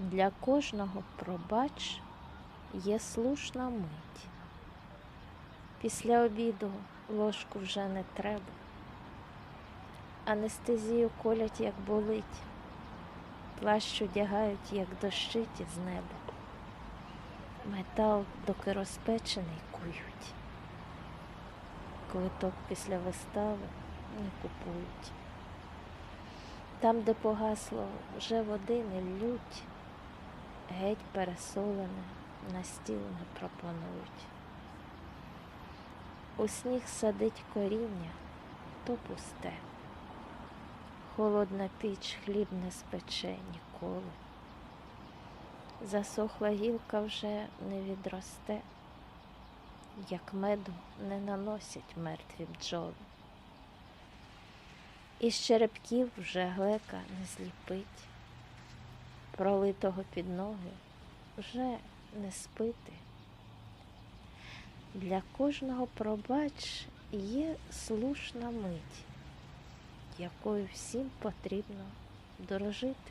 Для кожного пробач є слушна мить. Після обіду ложку вже не треба. Анестезію колять, як болить, плащ одягають, як дощить із неба. Метал доки розпечений кують. Квиток після вистави не купують. Там, де погасло, вже води не лють, геть пересолене на стіл не пропонують. У сніг садить коріння, то пусте. Холодна піч хліб не спече ніколи. Засохла гілка вже не відросте, як меду не наносять мертві бджоли. Із черепків вже глека не зліпить, пролитого під ноги вже не спити. Для кожного пробач є слушна мить, якою всім потрібно дорожити.